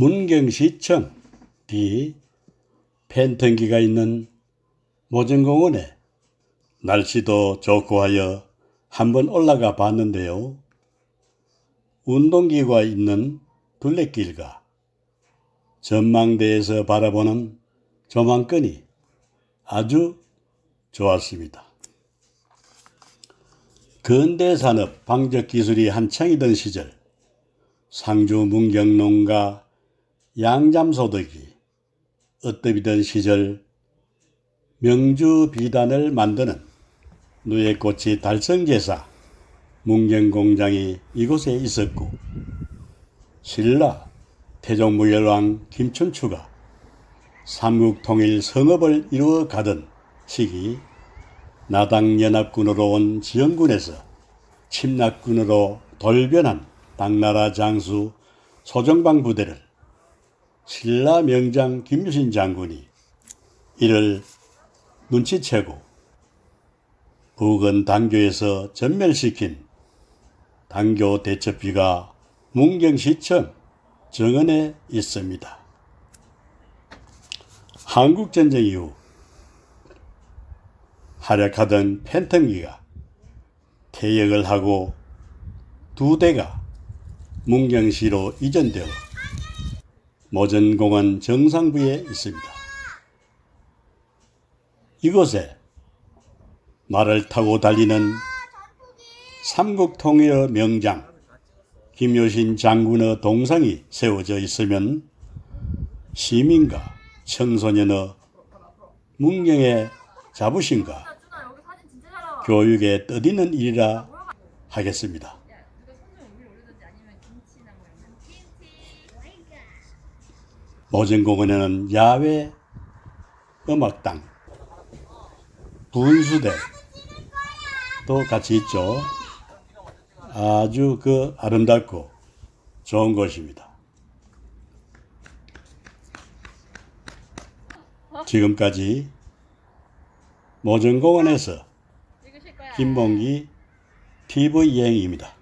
문경시청 뒤 팬턴기가 있는 모전공원에 날씨도 좋고 하여 한번 올라가 봤는데요. 운동기구가 있는 둘레길과 전망대에서 바라보는 조망권이 아주 좋았습니다. 근대산업 방적 기술이 한창이던 시절 상주 문경농가 양잠소득이 어떠비던 시절 명주 비단을 만드는 누에꽃이 달성제사 문경공장이 이곳에 있었고 신라 태종무열왕 김춘추가 삼국통일 성업을 이루어 가던 시기 나당연합군으로 온 지영군에서 침략군으로 돌변한 당나라 장수 소정방 부대를 신라 명장 김유신 장군이 이를 눈치채고 부근 당교에서 전멸시킨 당교 대첩비가 문경시청 정원에 있습니다. 한국전쟁 이후 활약하던 팬텀기가 퇴역을 하고 두 대가 문경시로 이전되어 모전공원 정상부에 있습니다. 이곳에 말을 타고 달리는 삼국통일의 명장 김효신 장군의 동상이 세워져 있으면 시민과 청소년의 문경의 자부심과. 교육에 떠디는 일이라 하겠습니다. 모전공원에는 야외 음악당, 분수대 또 같이 있죠. 아주 그 아름답고 좋은 곳입니다. 지금까지 모전공원에서. 김봉기 TV 여행입니다.